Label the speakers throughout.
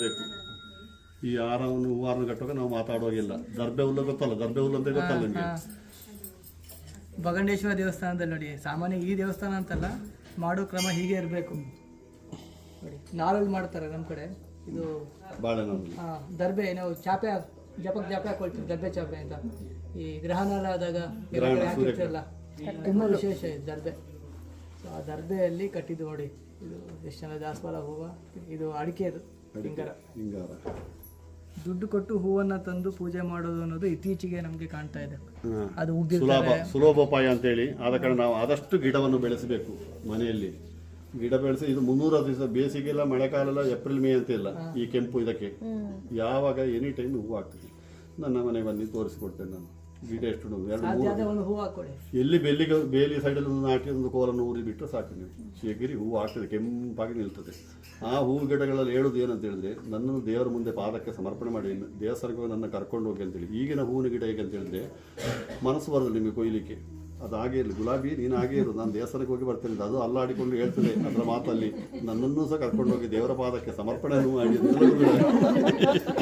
Speaker 1: ಬೇಕು ಈ ಆರವನ್ನು ಹೂವಾರನ್ನು ಕಟ್ಟುವಾಗ ನಾವು ಮಾತಾಡುವಾಗಿಲ್ಲ. ದರ್ಬೆ ಹುಲ್ಲು ಗೊತ್ತಲ್ಲ ದರ್ಬೆ ಹುಲ್ಲು ಅಂತ ಗೊತ್ತಲ್ಲ ನಿಮಗೆ.
Speaker 2: ಬಗಂಡೇಶ್ವರ ದೇವಸ್ಥಾನದಲ್ಲಿ ನೋಡಿ ಸಾಮಾನ್ಯ ಈ ದೇವಸ್ಥಾನ ಅಂತಲ್ಲ ಮಾಡೋ ಕ್ರಮ ಹೀಗೆ ಇರಬೇಕು. ನೋಡಿ ನಾರಲ್ಲಿ ಮಾಡ್ತಾರೆ ನಮ್ಮ ಕಡೆ. ಇದು ದರ್ಬೆ ನಾವು ಚಾಪೆ ಜಪಕ್ ಜಾಪೆ ಹಾಕೊಳ್ತೀವಿ ದರ್ಬೆ ಚಾಪೆ ಅಂತ. ಈ ಗ್ರಹಣಾಲ ಆದಾಗ ಹಾಕಿರ್ತೀರಲ್ಲ ತುಂಬ ವಿಶೇಷ ಇದೆ ದರ್ಬೆ. ಸೊ ಆ ದರ್ಬೆಯಲ್ಲಿ ಕಟ್ಟಿದ್ದು ನೋಡಿ ಇದು ಎಷ್ಟು ಜನ ದಾಸವಾಳ ಹೂವು ಇದು ಅಡಿಕೆದು ಹಿಂಗಾರ ದುಡ್ಡು ಕೊಟ್ಟು ಹೂವನ್ನ ತಂದು ಪೂಜೆ ಮಾಡೋದು ಅನ್ನೋದು ಇತ್ತೀಚೆಗೆ ನಮಗೆ ಕಾಣ್ತಾ ಇದೆ. ಅದು
Speaker 1: ಸುಲಭ ಸುಲಭೋಪಾಯ ಅಂತೇಳಿ. ಆದ ಕಾರಣ ನಾವು ಆದಷ್ಟು ಗಿಡವನ್ನು ಬೆಳೆಸಬೇಕು ಮನೆಯಲ್ಲಿ. ಗಿಡ ಬೆಳೆಸಿ ಇದು ಮುನ್ನೂರ ದಿವಸ ಬೇಸಿಗೆಲ್ಲ ಮಳೆಗಾಲ ಏಪ್ರಿಲ್ ಮೇ ಅಂತ ಇಲ್ಲ ಈ ಕೆಂಪು ಇದಕ್ಕೆ. ಯಾವಾಗ ಎನಿ ಟೈಮ್ ಹೂವು ಆಗ್ತದೆ. ನನ್ನ ಮನೆಗೆ ಬಂದು ತೋರಿಸ್ಕೊಡ್ತೇನೆ ನಾನು. ಗಿಡ ಎಷ್ಟು? ಎರಡು ಮೂರು.
Speaker 2: ಒಂದು ಹೂ ಹಾಕೊಳ್ಳಿ
Speaker 1: ಎಲ್ಲಿ ಬೆಲ್ಲಿಗೆ ಬೇಲಿ ಸೈಡಲ್ಲಿ ಒಂದು ನಾಟಿ ಒಂದು ಕೋಲನ್ನು ಊರಿ ಬಿಟ್ಟರೆ ಸಾಕು ನೀವು. ಶೇಗಿರಿ ಹೂವು ಆಗ್ತದೆ ಕೆಂಪಾಗಿ ನಿಲ್ತದೆ. ಆ ಹೂವು ಗಿಡಗಳಲ್ಲಿ ಹೇಳೋದು ಏನಂತ ಹೇಳಿದ್ರೆ ನನ್ನನ್ನು ದೇವರ ಮುಂದೆ ಪಾದಕ್ಕೆ ಸಮರ್ಪಣೆ ಮಾಡಿ ದೇವಸ್ಥಾನಕ್ಕೆ ಹೋಗಿ ನನ್ನ ಕರ್ಕೊಂಡು ಹೋಗಿ ಅಂತೇಳಿ. ಈಗಿನ ಹೂವಿನ ಗಿಡ ಹೇಗೆ ಅಂತ ಹೇಳಿದ್ರೆ ಮನಸ್ಸು ಬರೋದು ನಿಮಗೆ ಕೊಯ್ಲಿಕ್ಕೆ. ಅದು ಹಾಗೆ ಇರಲಿ ಗುಲಾಬಿ, ನೀನು ಹಾಗೆ ಇರು, ನಾನು ದೇವಸ್ಥಾನಕ್ಕೆ ಹೋಗಿ ಬರ್ತೇನೆ. ಅದು ಅಲ್ಲಾಡಿಕೊಂಡು ಹೇಳ್ತದೆ ಅದರ ಮಾತಲ್ಲಿ. ನನ್ನನ್ನು ಸಹ ಕರ್ಕೊಂಡು ಹೋಗಿ ದೇವರ ಪಾದಕ್ಕೆ ಸಮರ್ಪಣೆ ಮಾಡಿ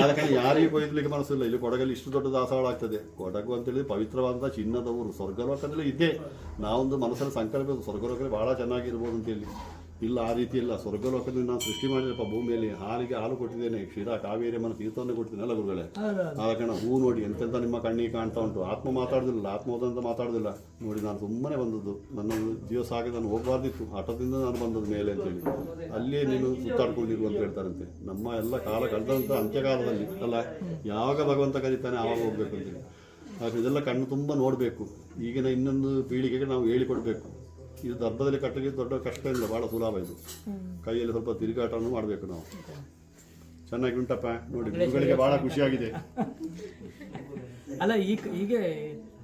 Speaker 1: ಅದಕ್ಕಾಗಿ ಯಾರಿಗೆ ಕೊಯ್ಲಿಕ್ಕೆ ಮನಸ್ಸಿಲ್ಲ. ಇಲ್ಲಿ ಕೊಡಗಲ್ಲಿ ಇಷ್ಟು ದೊಡ್ಡ ದಾಸವಾಳ ಆಗ್ತದೆ ಕೊಡಗು ಅಂತೇಳಿ ಪವಿತ್ರವಾದಂಥ ಚಿನ್ನದ ಊರು ಸ್ವರ್ಗಲೋಕದಲ್ಲಿ ಇದ್ದೇ. ನಾವೊಂದು ಮನಸ್ಸಲ್ಲಿ ಸಂಕಲ್ಪ ಸ್ವರ್ಗಲೋಕದಲ್ಲಿ ಬಹಳ ಚೆನ್ನಾಗಿರ್ಬೋದು ಅಂತೇಳಿ. ಇಲ್ಲ ಆ ರೀತಿ ಇಲ್ಲ. ಸ್ವರ್ಗಲೋಕದಲ್ಲಿ ನಾನು ಸೃಷ್ಟಿ ಮಾಡಿದಪ್ಪ ಭೂಮಿಯಲ್ಲಿ ಹಾಲಿಗೆ ಹಾಲು ಕೊಟ್ಟಿದ್ದೇನೆ. ಕ್ಷೀರ ಕಾವೇರಿ ಮನ ತೀರ್ಥವನ್ನು ಕೊಟ್ಟಿದ್ದೇನೆ. ಅಲ್ಲ ಗುರುಗಳೇ? ಆದ ಕಾರಣ ಹೂ ನೋಡಿ ಎಂತೆಂತ ನಿಮ್ಮ ಕಣ್ಣಿಗೆ ಕಾಣ್ತಾ ಉಂಟು. ಆತ್ಮ ಮಾತಾಡೋದಿಲ್ಲ ಆತ್ಮೋದಂತ ಮಾತಾಡೋದಿಲ್ಲ. ನೋಡಿ ನಾನು ಸುಮ್ಮನೆ ಬಂದದ್ದು. ನನ್ನ ದಿವಸ ಆಗಿ ನಾನು ಹೋಗಬಾರ್ದಿತ್ತು. ಹಠದಿಂದ ನಾನು ಬಂದದ್ದು ಮೇಲೆ ಅಂತೇಳಿ. ಅಲ್ಲಿಯೇ ನೀನು ಸುತ್ತಾಡ್ಕೊಂಡಿರು ಅಂತ ಹೇಳ್ತಾರಂತೆ. ನಮ್ಮ ಎಲ್ಲ ಕಾಲ ಕಳೆದಂತ ಅಂತ್ಯಕಾಲದಲ್ಲಿ ಅಲ್ಲ ಯಾವಾಗ ಭಗವಂತ ಕರೀತಾನೆ ಆವಾಗ ಹೋಗ್ಬೇಕು ಅಂತೇಳಿ. ಆದರೆ ಇದೆಲ್ಲ ಕಣ್ಣು ತುಂಬ ನೋಡಬೇಕು. ಈಗಿನ ಇನ್ನೊಂದು ಪೀಳಿಗೆಗೆ ನಾವು ಹೇಳಿಕೊಡ್ಬೇಕು. ಇದು ದರ್ಭದಲ್ಲಿ ಕಟ್ಟಲಿಕ್ಕೆ ದೊಡ್ಡ ಕಷ್ಟ ಇಲ್ಲ ಭಾಳ ಸುಲಭ ಇದು. ಕೈಯಲ್ಲಿ ಸ್ವಲ್ಪ ತಿರುಗಾಟವನ್ನು ಮಾಡಬೇಕು ನಾವು. ಚೆನ್ನಾಗಿ ಉಂಟಪ್ಪ ನೋಡಿ ಗುರುಗಳಿಗೆ ಬಹಳ ಖುಷಿಯಾಗಿದೆ.
Speaker 2: ಅಲ್ಲ ಈಗ ಹೀಗೆ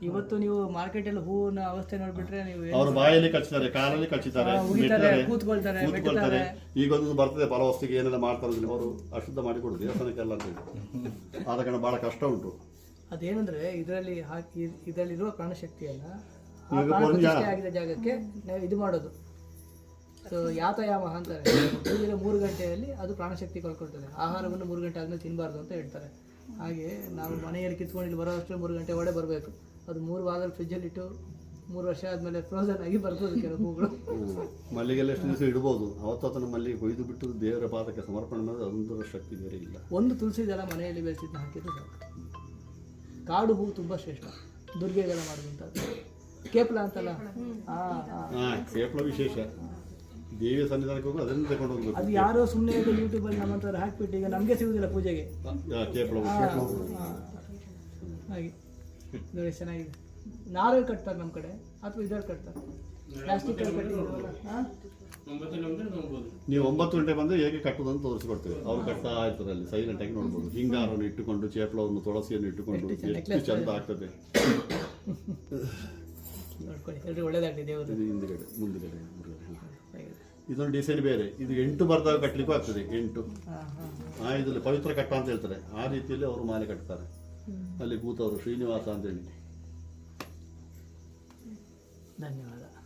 Speaker 2: ಇವತ್ತು ನೀವು ಮಾರ್ಕೆಟಲ್ಲಿ ಹೂವಿನ ಅವಸ್ಥೆ ನೋಡ್ಬಿಟ್ರೆ ನೀವು
Speaker 1: ಅವರು ಬಾಯಲ್ಲಿ ಕಚ್ಚುತ್ತಾರೆ ಕಾಲಲ್ಲಿ ಕಚ್ಚುತ್ತಾರೆ
Speaker 2: ಕೂತ್ಕೊಳ್ತಾರೆ.
Speaker 1: ಈಗ ಒಂದು ಬರ್ತದೆ ಫಲವಸ್ತಿಗೆ ಏನೆಲ್ಲ ಮಾಡ್ತಾರೆ ಅವರು ಅಶುದ್ಧ ಮಾಡಿಕೊಡುದು ದೇವಸ್ಥಾನಕ್ಕೆಲ್ಲ ಅಂತ ಆದ ಕಾರಣ ಬಹಳ ಕಷ್ಟ ಉಂಟು.
Speaker 2: ಅದೇನಂದ್ರೆ ಇದರಲ್ಲಿ ಹಾಕಿ ಇದರಲ್ಲಿರುವ ಪ್ರಾಣಶಕ್ತಿಯನ್ನ
Speaker 1: ಈಗ
Speaker 2: ಪ್ರತಿಷ್ಠೆ ಜಾಗಕ್ಕೆ ನಾವು ಇದು ಮಾಡೋದು. ಸೊ ಯಾತಯಾಮ ಅಂತಾರೆ ಪೂಜೆಯ ಮೂರು ಗಂಟೆಯಲ್ಲಿ ಅದು ಪ್ರಾಣಶಕ್ತಿ ಕಳ್ಕೊಳ್ತದೆ. ಆಹಾರವನ್ನು ಮೂರು ಗಂಟೆ ಆದ್ಮೇಲೆ ತಿನ್ನಬಾರ್ದು ಅಂತ ಹೇಳ್ತಾರೆ. ಹಾಗೆ ನಾವು ಮನೆಯಲ್ಲಿ ಕಿತ್ಕೊಂಡು ಇಲ್ಲಿ ಬರೋ ಅಷ್ಟೇ ಮೂರು ಗಂಟೆ ಒಳಗೆ ಬರಬೇಕು. ಅದು ಮೂರು ವಾರದಲ್ಲಿ ಫ್ರಿಜ್ಜಲ್ಲಿ ಇಟ್ಟು ಮೂರು ವರ್ಷ ಆದಮೇಲೆ ಫ್ರೋಸನ್ ಆಗಿ ಬರ್ಬೋದು ಕೆಲವು ಹೂಗಳು.
Speaker 1: ಮಲ್ಲಿಗೆಲ್ಲ ಎಷ್ಟು ದಿವಸ ಇಡ್ಬೋದು? ಅವತ್ತು ಅದನ್ನು ಮಲ್ಲಿಗೆ ಕೊಯ್ದು ಬಿಟ್ಟು ದೇವರ ಪಾದಕ್ಕೆ ಸಮರ್ಪಣೆ ಮಾಡಿದ್ರೆ ಅದೊಂದು ಶಕ್ತಿ ಬೇರೆ ಇಲ್ಲ.
Speaker 2: ಒಂದು ತುಳಸಿ ದಳ ಮನೆಯಲ್ಲಿ ಬೆಳೆಸಿದ್ದು ಹಾಕಿದ್ರೆ ಸಾಕು. ಕಾಡು ಹೂವು ತುಂಬ ಶ್ರೇಷ್ಠ. ದುರ್ಗೆಗಳ ಮಾಡುವಂಥದ್ದು. ಕೇಪ್ಲ ಅಂತಲ್ಲ? ಆ, ಆ.
Speaker 1: ಹಾ. ವಿಶೇಷ. ದೇವಿಯ ಸನ್ನಿಧಾನಕ್ಕೆ ಹೋಗಿ ಅದನ್ನು ತಗೊಂಡು ಹೋಗ್ಬೇಕು.
Speaker 2: ಅದು ಯಾರೋ ಸುಮ್ಮನೆ ಯೂಟ್ಯೂಬಲ್ಲಿ ನಮ್ಮ ಹತ್ರ ಹಾಕ್ಬಿಟ್ಟು ಈಗ ನಮಗೆ ಸಿಗುದಿಲ್ಲ ಪೂಜೆಗೆ. ಕೇಪಲ. ಹಾಗೆ. ನೋಡಿ ಚೆನ್ನಾಗಿದೆ. ನಾರಲ್ಲಿ ಕಟ್ತಾರೆ ನಮ್ಮ ಕಡೆ. ಅಥವಾ ಇದ್ರಲ್ಲಿ ಕಟ್ತಾರೆ. ಪ್ಲಾಸ್ಟಿಕ್
Speaker 1: ನೀವು ಒಂಬತ್ತು ಗಂಟೆ ಬಂದ್ರೆ ಹೇಗೆ ಕಟ್ಟುವುದು ಅಂತ ತೋರಿಸ್ಕೊಡ್ತೇವೆ. ಅವ್ರು ಕಟ್ತಾ ಇರ್ತಾರೆ ಅಲ್ಲಿ ಸೈಲೆಂಟ್ ಆಗಿ ನೋಡ್ಬೋದು. ಹಿಂಗಾರವನ್ನು ಇಟ್ಟುಕೊಂಡು ಚೇಪ್ಲವನ್ನು ತುಳಸಿಯನ್ನು ಇಟ್ಟುಕೊಂಡು ಎಷ್ಟು ಚಂದ ಆಗ್ತದೆ.
Speaker 2: ನೋಡ್ಕೊಳ್ಳಿ. ಎಲ್ಲರೂ ಒಳ್ಳೇದಾಗಲಿ ದೇವರು
Speaker 1: ಇದು ಹಿಂದ್ಗಡೆ ಮುಂದ್ಗಡೆ ಮುಂದ್ಗಡೆ.
Speaker 2: ಹಾಗೆ.
Speaker 1: ಇದೊಂದು ಡಿಸೈನ್ ಬೇರೆ. ಇದು ಎಂಟು ಬರ್ದಾಗ ಕಟ್ಟಲಿಕ್ಕೂ ಆಗ್ತದೆ ಎಂಟು. ಆ ಇದರಲ್ಲಿ ಪವಿತ್ರ ಕಟ್ಟ ಅಂತ ಹೇಳ್ತಾರೆ. ಆ ರೀತಿಯಲ್ಲಿ ಅವರು ಮಾಲೆ ಕಟ್ತಾರೆ. ಅಲ್ಲಿ ಕೂತವರು ಶ್ರೀನಿವಾಸ ಅಂತೇಳಿ
Speaker 2: ಧನ್ಯವಾದ.